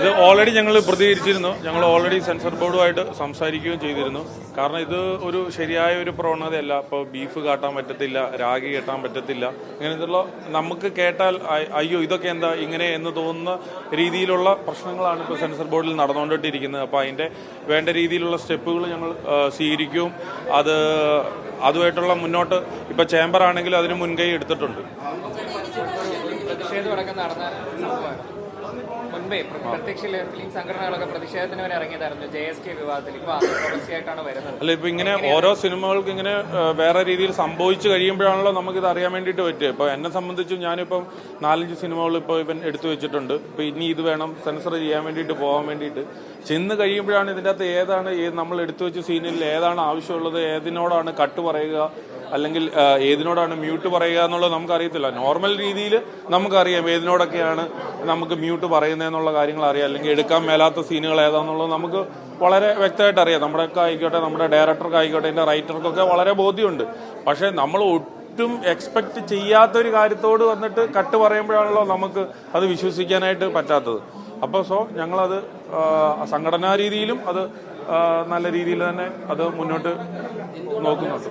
ഇത് ഓൾറെഡി ഞങ്ങൾ പ്രതികരിച്ചിരുന്നു. ഞങ്ങൾ ഓൾറെഡി സെൻസർ ബോർഡുമായിട്ട് സംസാരിക്കുകയും ചെയ്തിരുന്നു. കാരണം ഇത് ഒരു ശരിയായ ഒരു പ്രവണതയല്ല. ഇപ്പോൾ ബീഫ് കാട്ടാൻ പറ്റത്തില്ല രാഗി കെട്ടാൻ പറ്റത്തില്ല. ഇങ്ങനെയുള്ള നമുക്ക് കേട്ടാൽ അയ്യോ ഇതൊക്കെ എന്താ ഇങ്ങനെ എന്ന് തോന്നുന്ന രീതിയിലുള്ള പ്രശ്നങ്ങളാണ് ഇപ്പോൾ സെൻസർ ബോർഡിൽ നടന്നുകൊണ്ടിരിക്കുന്നത് അപ്പോൾ അതിന്റെ വേണ്ട രീതിയിലുള്ള സ്റ്റെപ്പുകൾ ഞങ്ങൾ സ്വീകരിക്കും. അത് അതുമായിട്ടുള്ള മുന്നോട്ട് ഇപ്പോൾ ചേംബർ ആണെങ്കിലും അതിന് മുൻകൈ എടുത്തിട്ടുണ്ട്. പ്രതിഷേധം നടന്ന പ്ര- പ്രത്യക്ഷ ഫിലിം സംഘടനകളൊക്കെ പ്രതിഷേധത്തിന് വരെ ഇറങ്ങിയതായിരുന്നു ജെ എസ് കെ വിവാദത്തിൽ ഇപ്പൊ തുടർച്ചയായിട്ടാണ് വരുന്നത്. അല്ല ഇപ്പൊ ഇങ്ങനെ ഓരോ സിനിമകൾക്ക് ഇങ്ങനെ വേറെ രീതിയിൽ സംഭവിച്ചു കഴിയുമ്പോഴാണല്ലോ ഇത് അറിയാൻ വേണ്ടിയിട്ട് പറ്റുക. ഇപ്പൊ എന്നെ സംബന്ധിച്ചും ഞാനിപ്പം നാലഞ്ച് സിനിമകൾ ഇപ്പൊ ഇവൻ എടുത്തു വെച്ചിട്ടുണ്ട്. ഇപ്പൊ ഇനി ഇത് വേണം സെൻസർ ചെയ്യാൻ വേണ്ടിട്ട് പോകാൻ വേണ്ടിട്ട് ചെന്ന് കഴിയുമ്പോഴാണ് ഇതിന്റെ അകത്ത് ഏതാണ് ഏത് നമ്മൾ എടുത്തു വെച്ച സീനിൽ ഏതാണ് ആവശ്യമുള്ളത് ഏതിനോടാണ് കട്ട് പറയുക അല്ലെങ്കിൽ ഏതിനോടാണ് മ്യൂട്ട് പറയുക എന്നുള്ളത് നമുക്കറിയത്തില്ല. നോർമൽ രീതിയിൽ നമുക്കറിയാം ഏതിനോടൊക്കെയാണ് നമുക്ക് മ്യൂട്ട് പറയുന്നതെന്നുള്ള കാര്യങ്ങൾ അറിയാം. അല്ലെങ്കിൽ എടുക്കാൻ മേലാത്ത സീനുകൾ ഏതാണെന്നുള്ളത് നമുക്ക് വളരെ വ്യക്തമായിട്ട് അറിയാം. നമ്മുടെയൊക്കെ ആയിക്കോട്ടെ നമ്മുടെ ഡയറക്ടർക്ക് ആയിക്കോട്ടെ എന്റെ റൈറ്റർക്കൊക്കെ വളരെ ബോധ്യമുണ്ട്. പക്ഷേ നമ്മൾ ഒട്ടും എക്സ്പെക്ട് ചെയ്യാത്തൊരു കാര്യത്തോട് വന്നിട്ട് കട്ട് പറയുമ്പോഴാണല്ലോ നമുക്ക് അത് വിശ്വസിക്കാനായിട്ട് പറ്റാത്തത്. അപ്പോൾ സോ ഞങ്ങളത് സംഘടനാ രീതിയിലും അത് നല്ല രീതിയിൽ തന്നെ അത് മുന്നോട്ട് നോക്കുന്നുണ്ട്.